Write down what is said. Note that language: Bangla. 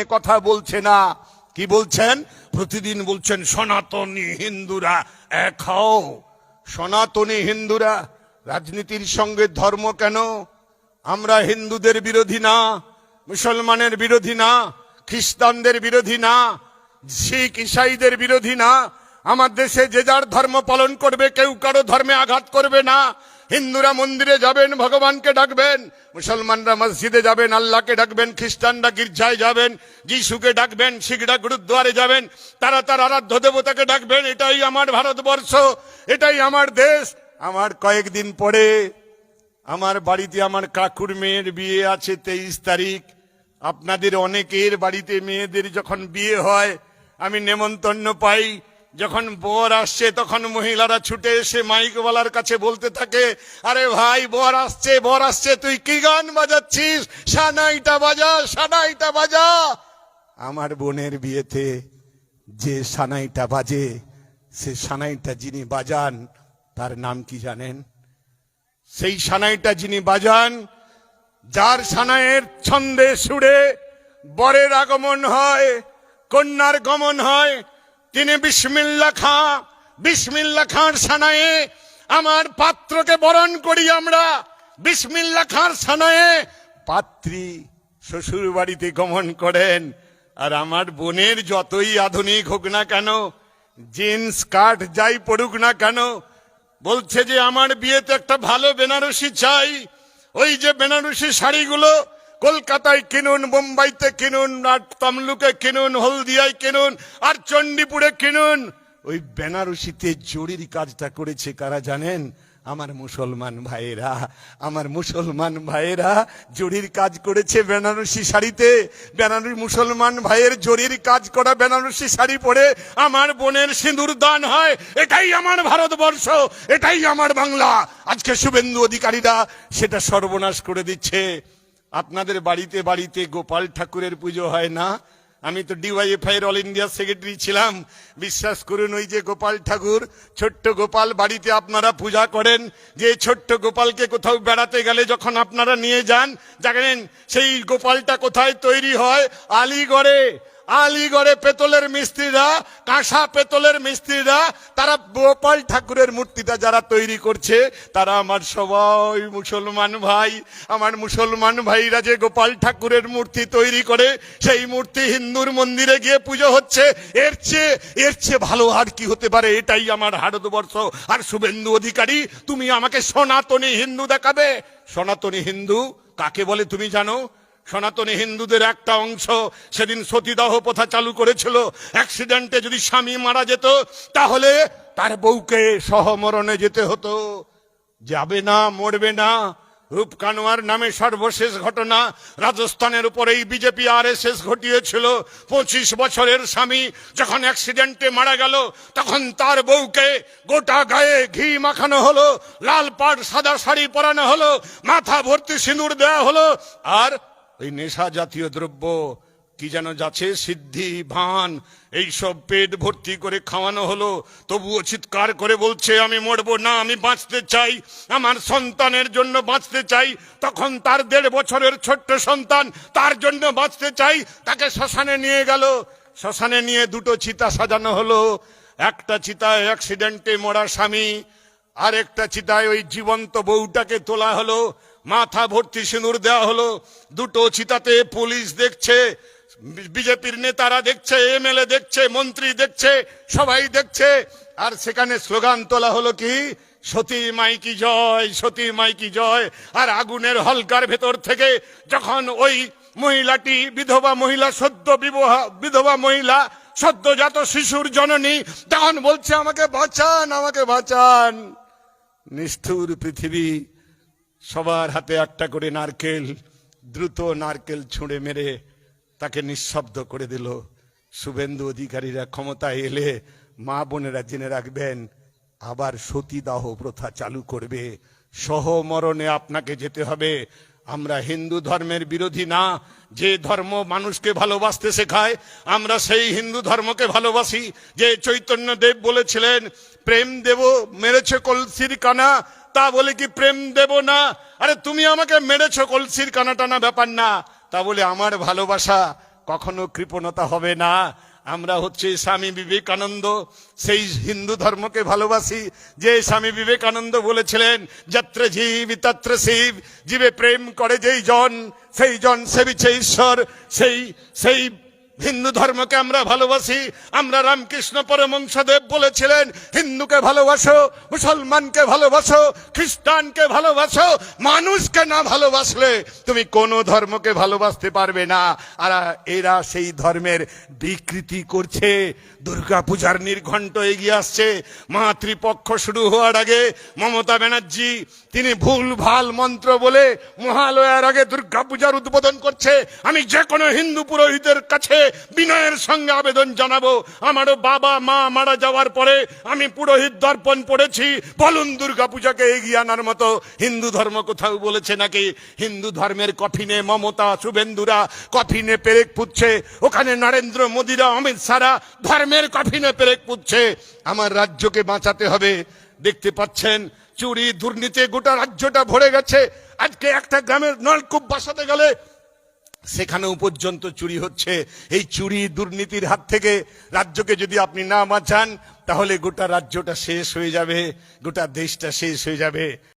নিয়ে কথা বলছে না। কি বলছেন? প্রতিদিন বলছেন, সনাতনী হিন্দুরা, এক সনাতনী হিন্দুরা, রাজনীতির সঙ্গে ধর্ম কেন? আমরা হিন্দুদের বিরোধী না, মুসলমানের বিরোধী না, খ্রিস্টানদের বিরোধী না, শিখ, ইসাইদের বিরোধী না। আমার দেশে যে যার ধর্ম পালন করবে, কেউ কারও ধর্মে আঘাত করবে না। হিন্দুরা মন্দিরে যাবেন, ভগবানকে ডাকবেন, মুসলমানরা মসজিদে যাবেন, আল্লাহকে ডাকবেন, খ্রিস্টানরা গির্জায় যাবেন, যিশুকে ডাকবেন, শিখরা গুরুদ্বারে যাবেন, তারা তার আরাধ্য দেবতাকে ডাকবেন, এটাই আমার ভারতবর্ষ, এটাই আমার দেশ। আমার কয়েকদিন পরে আমার বাড়িতে আমার কাকুর মেয়ের বিয়ে আছে তেইশ তারিখ। আপনাদের অনেকের বাড়িতে মেয়েদের যখন বিয়ে হয়, আমি নেমন্তন্ন পাই। যখন বর আসছে, তখন মহিলারা ছুটে এসে মাইকওয়ালার কাছে বলতে থাকে, আরে ভাই, বর আসছে বর আসছে, তুই কি গান বাজাচ্ছিস? সানাইটা বাজা সানাইটা বাজা। আমার বোনের বিয়েতে যে সানাইটা বাজে, সে সানাইটা যিনি বাজান, তার নাম কি জানেন? সেই সানাইটা যিনি বাজান, যার সানাইয়ের ছন্দে সুরে বরের আগমন হয়, কন্যার গমন হয় তিনি বিসমিল্লা খা, বিসমিল্লা খাঁর সানায়ে আমার পাত্রকে বরণ করি আমরা। বিসমিল্লা খাঁর সানায়ে পাত্রী শ্বশুর বাড়িতে গমন করেন। আর আমার বোনের যতই আধুনিক হোক না কেন, জিন্স, কাট যাই পড়ুক না কেন, বলছে যে আমার বিয়েতে একটা ভালো বেনারসি চাই। ওই যে বেনারসি শাড়িগুলো কলকাতায় কিনুন বোম্বাইতে কিনুন, আর তামলুকে কিনুন, হলদিয়ায় কিনুন, আর চণ্ডীপুরে কিনুন। ওই বেনারসিতে জরির কাজটা করেছে কারা জানেন? আমার মুসলমান ভাইয়েরা, আমার মুসলমান ভাইয়েরা, জরির কাজ করেছে বেনারসি শাড়িতে। বেনারসি মুসলমান ভাইয়ের জরির কাজ করা বেনারসি শাড়ি পরে আমার বোনের সিঁদুর দান হয়। এটাই আমার ভারতবর্ষ, এটাই আমার বাংলা। আজকে শুভেন্দু অধিকারীরা সেটা সর্বনাশ করে দিচ্ছে। আপনাদের বাড়িতে বাড়িতে গোপাল ঠাকুরের পুজো হয় না? আমি তো ডিওয়াইএফআই এর অল ইন্ডিয়া সেক্রেটারি ছিলাম। বিশ্বাস করুন, ওই যে গোপাল ঠাকুর, ছোট্ট গোপাল বাড়িতে আপনারা পূজা করেন, যে ছোট্ট গোপালকে কোথাও বেড়াতে গেলে যখন আপনারা নিয়ে যান, জানেন সেই গোপালটা কোথায় তৈরি হয়? আলিগড়ে। আলিগড়ে পেতলের মিস্ত্রিরা, কাঁসা পেতলের মিস্ত্রিরা, তারা গোপাল ঠাকুরের মূর্তিটা যারা তৈরি করছে, তারা আমার সবাই মুসলমান ভাই। আমার মুসলমান ভাইরা যে গোপাল ঠাকুরের মূর্তি তৈরি করে, সেই মূর্তি হিন্দুর মন্দিরে গিয়ে পুজো হচ্ছে। এর চেয়ে এর চেয়ে ভালো আর কি হতে পারে, এটাই আমার ভারতবর্ষ। আর শুভেন্দু অধিকারী, তুমি আমাকে সনাতনী হিন্দু দেখাবে। সনাতনী হিন্দু, কাকে বলে তুমি জানো? সনাতনী হিন্দুদের একটা অংশ সেদিন সতীদাহ প্রথা চালু করেছিল। অ্যাক্সিডেন্টে যদি স্বামী মারা যেত, তাহলে তার বউকে সহমরণে যেতে হতো। যাবে না, মরবে না। রূপ কানোয়ার নামে সর্বশেষ ঘটনা। রাজস্থানের উপরে এই বিজেপি আর এস এস ঘটিয়েছিল। পঁচিশ বছরের স্বামী যখন অ্যাক্সিডেন্টে মারা গেল, তখন তার বউকে গোটা গায়ে ঘি মাখানো হলো, লাল পাড় সাদা শাড়ি পরানো হলো, মাথা ভর্তি সিঁদুর দেওয়া হলো, আর ওই নেশা জাতীয় দ্রব্য, কি যেন যাচ্ছে সিদ্ধি, ভান, এইসব পেট ভর্তি করে খাওয়ানো হলো। তবুও চিৎকার করে বলছে, আমি মরবো না, আমি বাঁচতে চাই। আমার সন্তানের জন্য বাঁচতে চাই। তখন তার দেড় বছরের ছোট্ট সন্তান তার জন্য বাঁচতে চাই। তাকে শ্মশানে নিয়ে গেল। শ্মশানে নিয়ে দুটো চিতা সাজানো হলো। একটা চিতায় অ্যাক্সিডেন্টে মরা স্বামী আর একটা চিতায় ওই জীবন্ত বউটাকে তোলা হলো। মাথা ভর্তি সিঁদুর দেওয়া হলো। দুটো চিতাতে পুলিশ দেখছে, বিজেপির নেতারা দেখছে, এমএলএ দেখছে, মন্ত্রী দেখছে, সবাই দেখছে। আর সেখানে স্লোগান তোলা হলো কি, সতী মাইকি জয়, সতী মাইকি জয়। আর আগুনের হলকার ভেতর থেকে যখন ওই মহিলাটি, বিধবা মহিলা, সদ্য বিবাহ, বিধবা মহিলা, সদ্যজাত শিশুর জননী, তখন বলছে, আমাকে বাঁচান আমাকে বাঁচান। নিষ্ঠুর পৃথিবী সবার হাতে একটা করে নারকেল, দ্রুত নারকেল ছুঁড়ে মেরে তাকে নিঃশব্দ করে দিল। শুভেন্দু অধিকারীরা ক্ষমতায় এলে মা বোনেরা জেনে রাখবেন, আবার সতীদাহ প্রথা চালু করবে। সহমরণে আপনাকে যেতে হবে। আমরা হিন্দু ধর্মের বিরোধী না। যে ধর্ম মানুষকে ভালোবাসতে শেখায়, আমরা সেই হিন্দু ধর্মকে ভালোবাসি। যে চৈতন্য দেব বলেছিলেন, প্রেম দেব, মেরেছে কলসির কানা তা বলে কি প্রেম দেব না? আরে তুমি আমাকে মেরেছ কলসির কানাটানা ব্যাপার না। তা বলে আমার ভালোবাসা কখনো কৃপণতা হবে না। আমরা হচ্ছে স্বামী বিবেকানন্দ, সেই হিন্দু ধর্মকে ভালোবাসি। যে স্বামী বিবেকানন্দ বলেছিলেন, যাত্রা জীব, তত্র শিব। জীবে প্রেম করে যেই জন, সেই জন সেবিছে ঈশ্বর। সেই সেই হিন্দু ধর্মকে আমরা ভালোবাসি। আমরা রামকৃষ্ণ পরমংসদেব বলেছিলেন, হিন্দুকে ভালোবাসো, মুসলমানকে ভালোবাসো, খ্রিস্টানকে ভালোবাসো, মানুষকে না ভালোবাসলে তুমি কোনো ধর্মকে ভালোবাসতে পারবে না। আর এরা সেই ধর্মের বিকৃতি করছে দুর্গা পূজার নির্ঘণ্ট এগিয়ে আসছে। মাতৃপক্ষ শুরু হওয়ার আগে মমতা ব্যানার্জি, তিনি ভুল ভালো মন্ত্র বলে মহালয়ার আগে দুর্গা পূজার উদ্বোধন করছে। আমি যে কোনো হিন্দু পুরোহিতের কাছে বিনয়ের সঙ্গে আবেদন জানাব। আমারও বাবা, মা মারা যাওয়ার পরে আমি পুরোহিত দর্পণ পড়েছি। বলুন দুর্গা পূজাকে এগিয়ে আনার মতো হিন্দু ধর্ম কোথাও বলেছে নাকি? হিন্দু ধর্মের কফিনে মমতা, শুভেন্দুরা কফিনে পেরেক পুচ্ছে ওখানে নরেন্দ্র মোদীরা, অমিত শাহরা ধর্মের কফিনে পেরেক পুচ্ছে আমার রাজ্যকে বাঁচাতে হবে। দেখতে পাচ্ছেন, চুরি, দুর্নীতি গোটা রাজ্যটা ভরে গেছে। আজকে একটা গ্রামের নলকূপ বাসাতে গেলে সেখানেও পর্যন্ত চুরি হচ্ছে। এই চুরি দুর্নীতির হাত থেকে রাজ্যকে যদি আপনি না বাঁচান, তাহলে গোটা রাজ্যটা শেষ হয়ে যাবে, গোটা দেশটা শেষ হয়ে যাবে।